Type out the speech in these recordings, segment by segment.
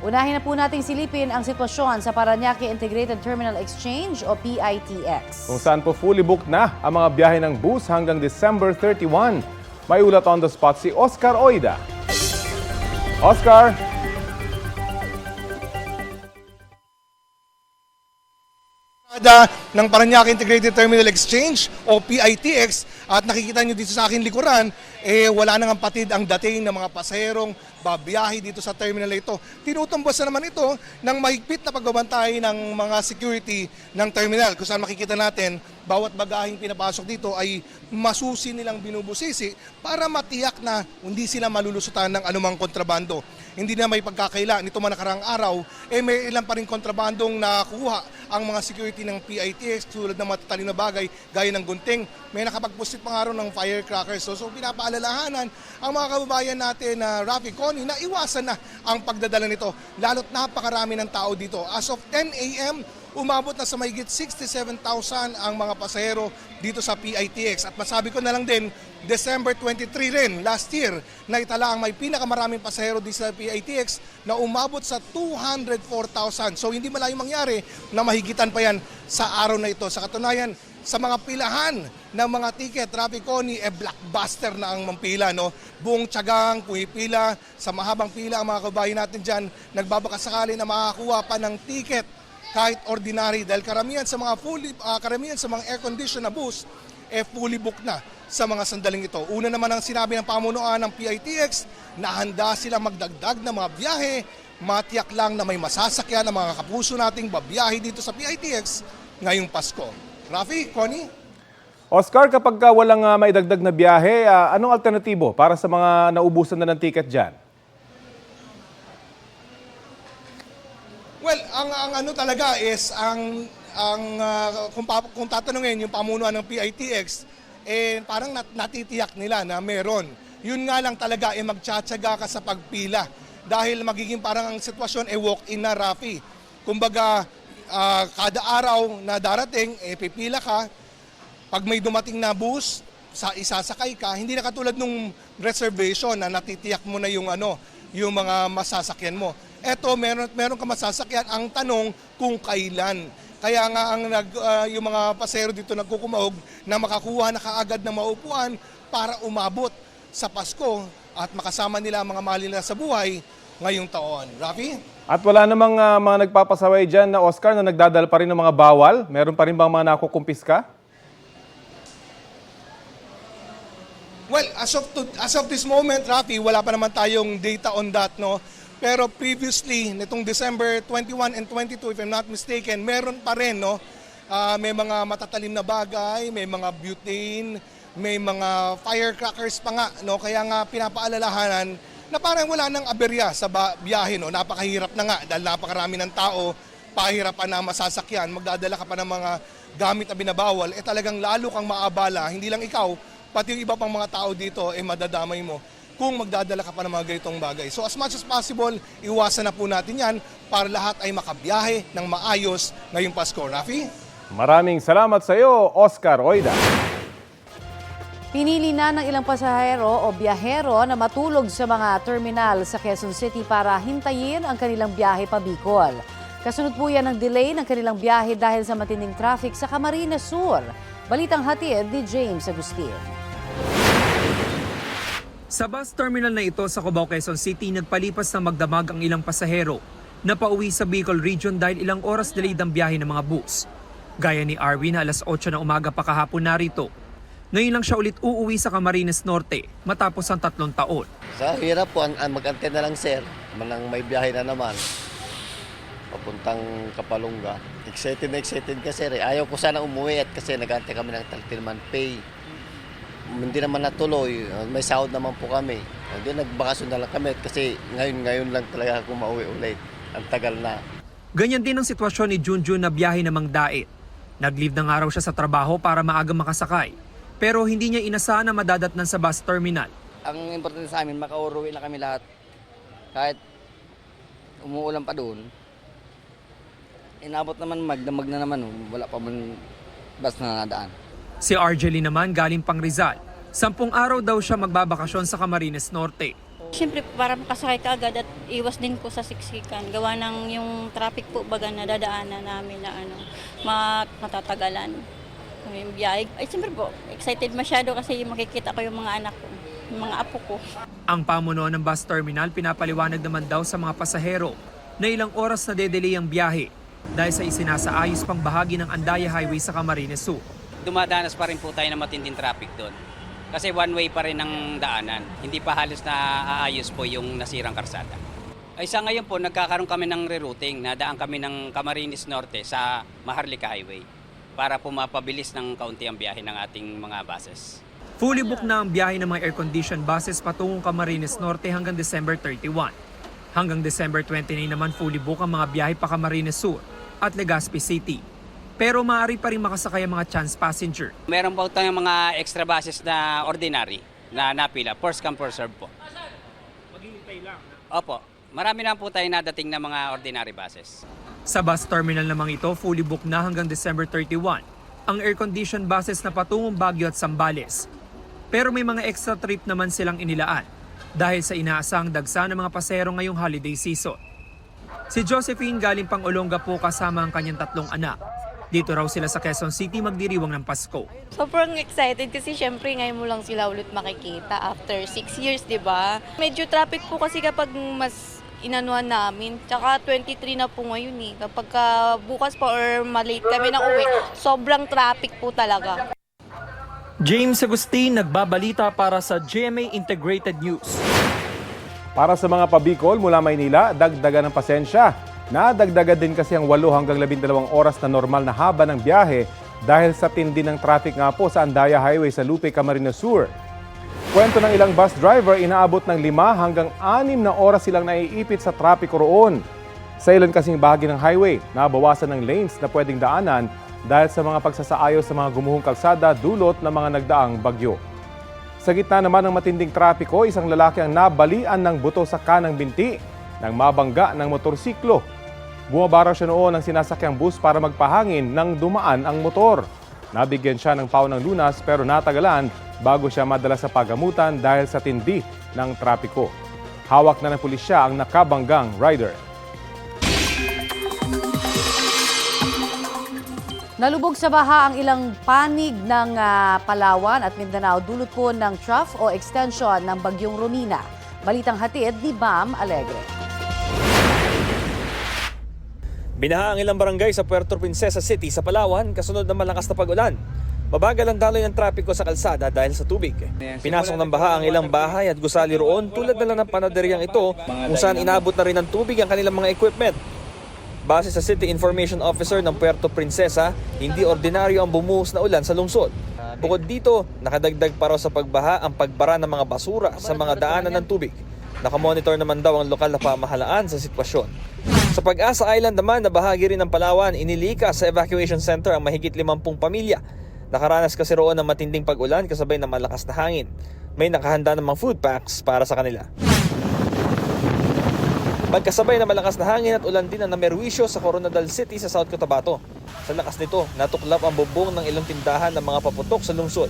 Unahin na po nating silipin ang sitwasyon sa Paranaque Integrated Terminal Exchange o PITX. Kung saan po fully booked na ang mga biyahe ng bus hanggang December 31. May ulat on the spot si Oscar Oida. Oscar! Kada ng Paranaque Integrated Terminal Exchange o PITX at nakikita nyo dito sa akin likuran, eh wala nang patid ang dating ng mga pasaherong babiyahe dito sa terminal na ito. Tinutumbos na naman ito ng mahigpit na pagbabantay ng mga security ng terminal kung saan makikita natin bawat bagaheng pinapasok dito ay masusi nilang binubusisi para matiyak na hindi sila malulusutan ng anumang kontrabando. Hindi na may pagkakaila nito man nakarang araw, eh may ilan pa rin kontrabandong nakuha ang mga security ng PITX tulad ng matatalim na bagay gaya ng gunting. May nakapagpusit pa nga rin ng firecrackers. So, so pinapaalalahanan ang mga kababayan natin na Rafi Connie na iwasan na ang pagdadala nito. Lalo't napakarami ng tao dito. As of 10 a.m., umabot na sa mahigit 67,000 ang mga pasahero dito sa PITX. At masabi ko na lang din, December 23 rin, last year, na itala ang may pinakamaraming pasahero dito sa PITX na umabot sa 204,000. So hindi malayo mangyari na mahigitan pa yan sa araw na ito. Sa katunayan, sa mga pilahan ng mga ticket, Rafi Connie, eh blockbuster na ang mampila. No? Buong tiyagang, pumipila, sa mahabang pila ang mga kabayan natin dyan, nagbabakasakali na makakuha pa ng ticket kahit ordinary dahil karamihan sa mga fully ah, karamihan sa mga air conditioned na bus eh fully booked na sa mga sandaling ito. Una naman ang sinabi ng pamunuan ng PITX na handa silang magdagdag ng mga biyahe, matiyak lang na may masasakyan ng mga kapuso nating babiyahe dito sa PITX ngayong Pasko. Rafi, Connie? Oscar, kapag ka walang ah, maidagdag na biyahe, ah, anong alternatibo para sa mga naubusan na ng ticket dyan? Well, ang, ang ano talaga is ang ang ah, kung, pa, kung tatanungin yung pamunuan ng PITX eh parang nat, natitiyak nila na meron. Yun nga lang talaga eh magtsatsaga ka sa pagpila dahil magiging parang ang sitwasyon eh walk-in na Rafi. Kumbaga ah, kada araw na darating eh pipila ka pag may dumating na bus, sa isasakay ka, hindi na katulad nung reservation na natitiyak mo na yung ano, yung mga masasakyan mo. Eto, meron meron ka masasakyan. Ang tanong kung kailan. Kaya nga ang nag, ah, yung mga pasero dito nagkukumahog na makakuha na kaagad ng maupuan para umabot sa Pasko at makasama nila ang mga mahal nila sa buhay ngayong taon. Rafi? At wala namang ah, mga nagpapasaway dyan na Oscar na nagdadala pa rin ng mga bawal? Meron pa rin bang mga nakukumpiska? Well, as of to, as of this moment, Rafi, wala pa naman tayong data on that, no? Pero previously, nitong December 21 and 22, if I'm not mistaken, meron pa rin, no? Ah, may mga matatalim na bagay, may mga butane, may mga firecrackers pa nga, no? Kaya nga pinapaalalahanan na parang wala nang aberya sa biyahe, no? Napakahirap na nga dahil napakarami ng tao, pahirapan na masasakyan, magdadala ka pa ng mga gamit na binabawal, eh talagang lalo kang maabala, hindi lang ikaw, pati yung iba pang mga tao dito, eh madadamay mo kung magdadala ka pa ng mga ganitong bagay. So as much as possible, iwasan na po natin yan para lahat ay makabiyahe ng maayos ngayong Pasko. Rafi? Maraming salamat sa iyo, Oscar Oida. Pinili na ng ilang pasahero o biyahero na matulog sa mga terminal sa Quezon City para hintayin ang kanilang biyahe pa Bicol. Kasunod po yan ng delay ng kanilang biyahe dahil sa matinding traffic sa Camarines Sur. Balitang hatid ni James Agustin. Sa bus terminal na ito sa Cubao, Quezon City, nagpalipas na magdamag ang ilang pasahero na pauwi sa Bicol Region dahil ilang oras delayed ang biyahe ng mga bus. Gaya ni Arwin na alas 8 na umaga pa kahapon narito. Ngayon lang siya ulit uuwi sa Camarines Norte matapos ang tatlong taon. Sa hirap po, an- an- mag-antay na lang sir. Manang may biyahe na naman. Papuntang Kapalungga. Excited na excited ka sir. eh. Ayaw ko sana umuwi at kasi nag-antay kami ng 13 month pay. Hindi naman natuloy. Uh, May sahod naman po kami. Hindi nagbakasyon na lang kami kasi ngayon-ngayon lang talaga ako mauwi ulit. Ang tagal na. Ganyan din ang sitwasyon ni Junjun na biyahe namang dait. Nag-leave na nga raw siya sa trabaho para maaga makasakay. Pero hindi niya inasahan na madadatnan sa bus terminal. ang importante sa amin, makauruwi na kami lahat. Kahit umuulan pa doon, inabot naman magdamag na naman, oh. wala pa man bus na nadaan. Si Argeline naman galing pang Rizal. Sampung araw daw siya magbabakasyon sa Camarines Norte. Siyempre, para makasakay ka agad at iwas din po sa siksikan. Gawa ng yung traffic po baga na dadaanan namin na ano, mat matatagalan. Kami yung biyahe. Ay, siyempre po, excited masyado kasi makikita ko yung mga anak ko, yung mga apo ko. Ang pamuno ng bus terminal pinapaliwanag naman daw sa mga pasahero na ilang oras na dedelay ang biyahe dahil sa isinasaayos pang bahagi ng Andaya Highway sa Camarines Sur. Dumadanas pa rin po tayo ng matinding traffic doon. Kasi one way pa rin ang daanan. Hindi pa halos na aayos po yung nasirang karsada. Ay sa ngayon po, nagkakaroon kami ng rerouting. Nadaan kami ng Camarines Norte sa Maharlika Highway para po mapabilis ng kaunti ang biyahe ng ating mga buses. Fully booked na ang biyahe ng mga air-conditioned buses patungong Camarines Norte hanggang December 31. Hanggang December 29 naman fully booked ang mga biyahe pa Camarines Sur at Legazpi City. Pero maaari pa rin makasakay ang mga chance passenger. Meron po tayong mga extra buses na ordinary na napila. First come, first serve po. Opo. Marami na po tayo nadating na mga ordinary buses. Sa bus terminal namang ito, fully booked na hanggang December 31 ang air-conditioned buses na patungong Baguio at Sambales. Pero may mga extra trip naman silang inilaan dahil sa inaasang dagsa ng mga pasero ngayong holiday season. Si Josephine galing pang Olonga po kasama ang kanyang tatlong anak. Dito raw sila sa Quezon City magdiriwang ng Pasko. Sobrang excited kasi syempre ngayon mo lang sila ulit makikita after 6 years, di ba? Medyo traffic po kasi kapag mas inanuhan namin. Tsaka 23 na po ngayon eh. Kapag ka bukas pa or malate kami ng uwi, sobrang traffic po talaga. James Agustin nagbabalita para sa GMA Integrated News. Para sa mga pabikol mula Maynila, dagdagan ng pasensya. Nadagdagan din kasi ang 8 hanggang 12 oras na normal na haba ng biyahe dahil sa tindi ng traffic nga po sa Andaya Highway sa Lupe, Camarines Sur. Kwento ng ilang bus driver, inaabot ng 5 hanggang 6 na oras silang naiipit sa trapiko roon. Sa ilan kasing bahagi ng highway, nabawasan ng lanes na pwedeng daanan dahil sa mga pagsasaayos sa mga gumuhong kalsada dulot ng mga nagdaang bagyo. Sa gitna naman ng matinding trapiko, isang lalaki ang nabalian ng buto sa kanang binti nang mabangga ng motorsiklo. Bumaba raw siya noon ng sinasakyang bus para magpahangin nang dumaan ang motor. Nabigyan siya ng pao lunas pero natagalan bago siya madala sa pagamutan dahil sa tindi ng trapiko. Hawak na ng pulisya ang nakabanggang rider. Nalubog sa baha ang ilang panig ng ah, Palawan at Mindanao dulot po ng trough o extension ng Bagyong Romina. Balitang hatid ni Bam Alegre. Binaha ang ilang barangay sa Puerto Princesa City sa Palawan kasunod ng malakas na pag-ulan. Mabagal ang daloy ng trapiko sa kalsada dahil sa tubig. Pinasok ng baha ang ilang bahay at gusali roon tulad na lang ng panaderyang ito kung saan inabot na rin ng tubig ang kanilang mga equipment. Base sa City Information Officer ng Puerto Princesa, hindi ordinaryo ang bumuhos na ulan sa lungsod. Bukod dito, nakadagdag pa raw sa pagbaha ang pagbara ng mga basura sa mga daanan ng tubig. Nakamonitor naman daw ang lokal na pamahalaan sa sitwasyon. Sa Pag-asa Island naman na bahagi rin ng Palawan, inilika sa evacuation center ang mahigit 50 pamilya. Nakaranas kasi roon ng matinding pag-ulan kasabay ng malakas na hangin. May nakahanda ng mga food packs para sa kanila. Magkasabay na malakas na hangin at ulan din ang namerwisyo sa Coronadal City sa South Cotabato. Sa lakas nito, natuklap ang bubong ng ilang tindahan ng mga paputok sa lungsod.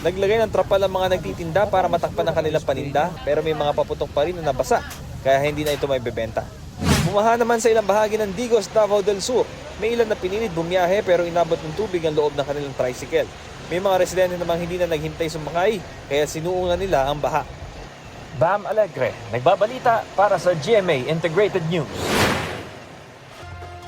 Naglagay ng trapal ang mga nagtitinda para matakpan ang kanilang paninda pero may mga paputok pa rin na nabasa kaya hindi na ito may bebenta. Bumaha naman sa ilang bahagi ng Digos, Davao del Sur. May ilan na pinilit bumiyahe pero inabot ng tubig ang loob ng kanilang tricycle. May mga residente namang hindi na naghintay sumakay kaya sinuungan nila ang baha. Bam Alegre, nagbabalita para sa GMA Integrated News.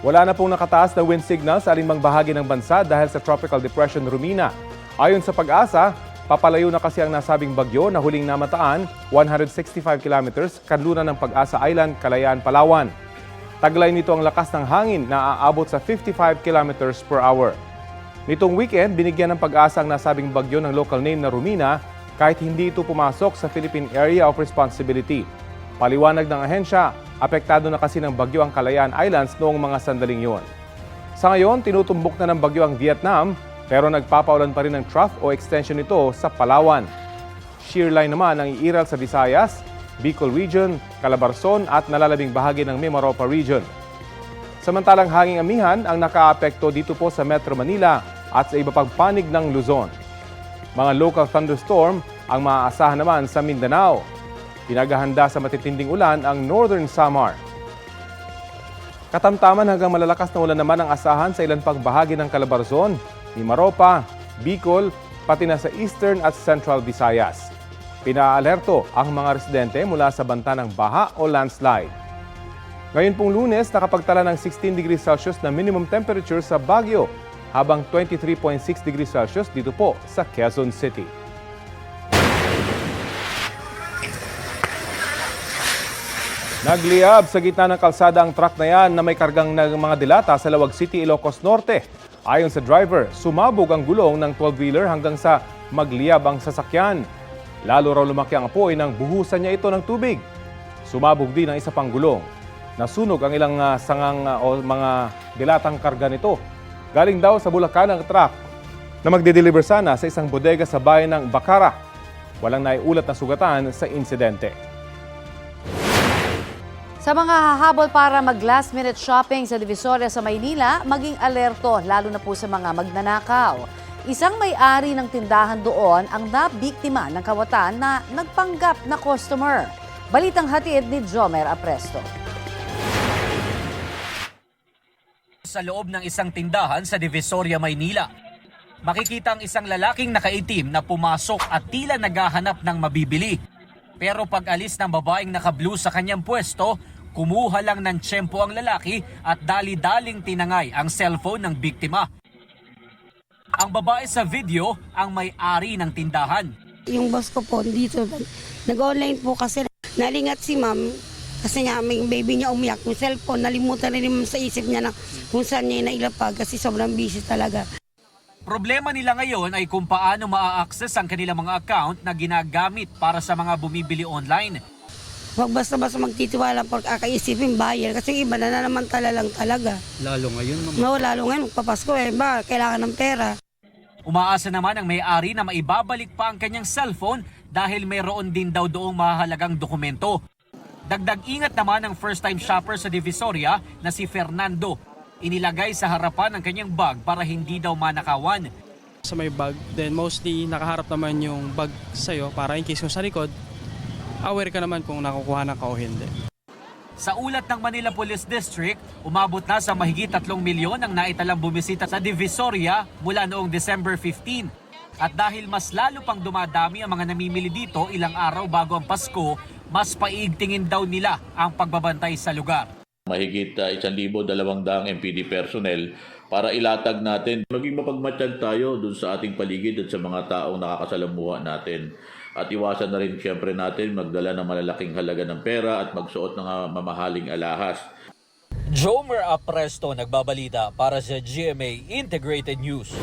Wala na pong nakataas na wind signal sa alinmang bahagi ng bansa dahil sa Tropical Depression Rumina. Ayon sa pag-asa, papalayo na kasi ang nasabing bagyo na huling namataan 165 kilometers kanlunan ng Pag-asa Island, Kalayaan, Palawan. Taglay nito ang lakas ng hangin na aabot sa 55 kilometers per hour. Nitong weekend, binigyan ng pag-asa ang nasabing bagyo ng local name na Rumina kahit hindi ito pumasok sa Philippine Area of Responsibility. Paliwanag ng ahensya, apektado na kasi ng bagyo ang Kalayaan Islands noong mga sandaling yon. Sa ngayon, tinutumbok na ng bagyo ang Vietnam pero nagpapaulan pa rin ng trough o extension nito sa Palawan. Shear line naman ang iiral sa Visayas, Bicol Region, Calabarzon at nalalabing bahagi ng Mimaropa Region. Samantalang hanging amihan ang nakaapekto dito po sa Metro Manila at sa iba pang panig ng Luzon. Mga local thunderstorm ang maaasahan naman sa Mindanao. Pinagahanda sa matitinding ulan ang Northern Samar. Katamtaman hanggang malalakas na ulan naman ang asahan sa ilan pang bahagi ng Calabarzon, Mimaropa, Bicol, pati na sa Eastern at Central Visayas. Pinaalerto ang mga residente mula sa banta ng baha o landslide. Ngayon pong lunes, nakapagtala ng 16 degrees Celsius na minimum temperature sa Baguio, habang 23.6 degrees Celsius dito po sa Quezon City. Nagliab sa gitna ng kalsada ang truck na yan na may kargang ng mga dilata sa Lawag City, Ilocos Norte. Ayon sa driver, sumabog ang gulong ng 12-wheeler hanggang sa magliab ang sasakyan. Lalo raw lumaki ang apoy nang buhusan niya ito ng tubig. Sumabog din ang isa pang gulong. Nasunog ang ilang ah, sangang ah, o mga dilatang karga nito. Galing daw sa Bulacan ang truck na magde-deliver sana sa isang bodega sa bayan ng Bacara. Walang naiulat na sugatan sa insidente. Sa mga hahabol para mag last minute shopping sa Divisoria sa Maynila, maging alerto lalo na po sa mga magnanakaw. Isang may-ari ng tindahan doon ang nabiktima ng kawatan na nagpanggap na customer. Balitang hatid ni Jomer Apresto. Sa loob ng isang tindahan sa Divisoria, Maynila, makikita ang isang lalaking nakaitim na pumasok at tila naghahanap ng mabibili. Pero pag alis ng babaeng naka-blue sa kanyang pwesto, kumuha lang ng tsempo ang lalaki at dali-daling tinangay ang cellphone ng biktima. Ang babae sa video ang may-ari ng tindahan. Yung boss ko po dito, nag-online po kasi nalingat si ma'am kasi nga may baby niya umiyak yung cellphone, nalimutan na rin sa isip niya na kung saan niya nailapag kasi sobrang busy talaga. Problema nila ngayon ay kung paano maa-access ang kanilang mga account na ginagamit para sa mga bumibili online. Huwag basta-basta magtitiwala pag kakaisipin buyer kasi iba na naman tala lang talaga. Lalo ngayon, No, lalo ngayon, magpapasko eh, ba, kailangan ng pera. Umaasa naman ang may-ari na maibabalik pa ang kanyang cellphone dahil mayroon din daw doong mahalagang dokumento. Dagdag ingat naman ang first-time shopper sa Divisoria na si Fernando. Inilagay sa harapan ang kanyang bag para hindi daw manakawan. sa may bag. Then mostly nakaharap naman yung bag sa'yo para in case kung sa likod, aware ka naman kung nakukuha na ka o hindi. Sa ulat ng Manila Police District, umabot na sa mahigit 3 milyon ang naitalang bumisita sa Divisoria mula noong December 15. At dahil mas lalo pang dumadami ang mga namimili dito ilang araw bago ang Pasko, mas paigtingin daw nila ang pagbabantay sa lugar. mahigit uh, 1,200 MPD personnel para ilatag natin. Maging mapagmatsyag tayo dun sa ating paligid at sa mga taong nakakasalamuha natin. At iwasan na rin siyempre natin magdala ng malalaking halaga ng pera at magsuot ng mamahaling alahas. Jomer Apresto nagbabalita para sa GMA Integrated News.